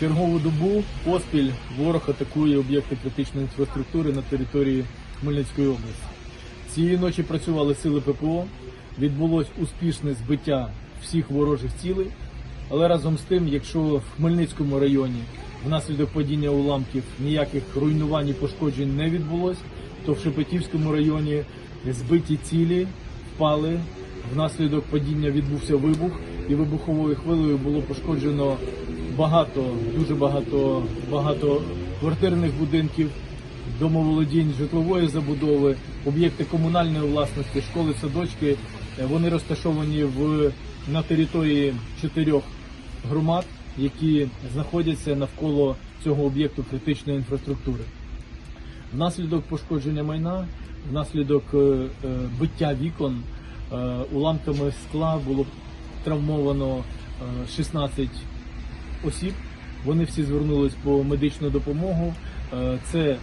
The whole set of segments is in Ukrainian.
Чергову добу поспіль ворог атакує об'єкти критичної інфраструктури на території Хмельницької області. Цієї ночі працювали сили ППО, відбулось успішне збиття всіх ворожих цілей. Але разом з тим, якщо в Хмельницькому районі внаслідок падіння уламків ніяких руйнувань і пошкоджень не відбулось, то в Шепетівському районі збиті цілі впали. Внаслідок падіння відбувся вибух, і вибуховою хвилею було пошкоджено багато, дуже багато, багато квартирних будинків, домоволодінь, житлової забудови, об'єкти комунальної власності, школи, садочки. Е, Вони розташовані в на території чотирьох громад, які знаходяться навколо цього об'єкту критичної інфраструктури. Внаслідок пошкодження майна, внаслідок е, е, биття вікон, уламками скла було травмовано е, 16 осіб. Вони всі звернулись по медичну допомогу. Е, Це е,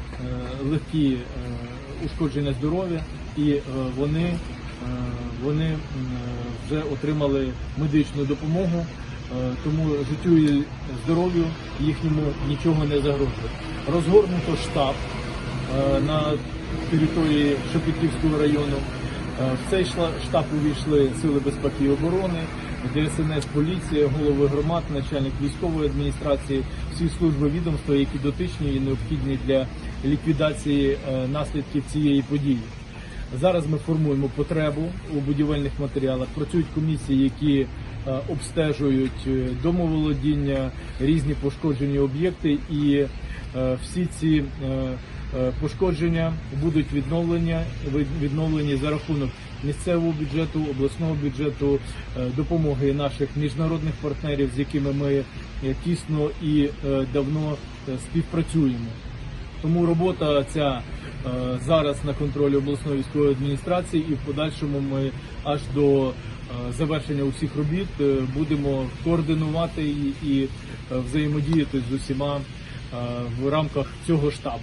легкі е, ушкодження здоров'я, і вони, вони вже отримали медичну допомогу. Тому життю і здоров'ю їхньому нічого не загрожує. Розгорнуто штаб на території Шепетівського району. В цей штаб увійшли Сили безпеки і оборони, ДСНС, поліція, голови громад, начальник військової адміністрації, всі служби відомства, які дотичні і необхідні для ліквідації е, наслідків цієї події. Зараз ми формуємо потребу у будівельних матеріалах. Працюють комісії, які е, обстежують е, домоволодіння, різні пошкоджені об'єкти, і всі ці пошкодження будуть відновлені, від- відновлені за рахунок місцевого бюджету, обласного бюджету, е, допомоги наших міжнародних партнерів, з якими ми е, тісно і е, давно е, співпрацюємо. Тому робота ця е, зараз на контролі обласної військової адміністрації, і в подальшому ми аж до е, завершення усіх робіт е, будемо координувати і, е, взаємодіяти з усіма е, в рамках цього штабу.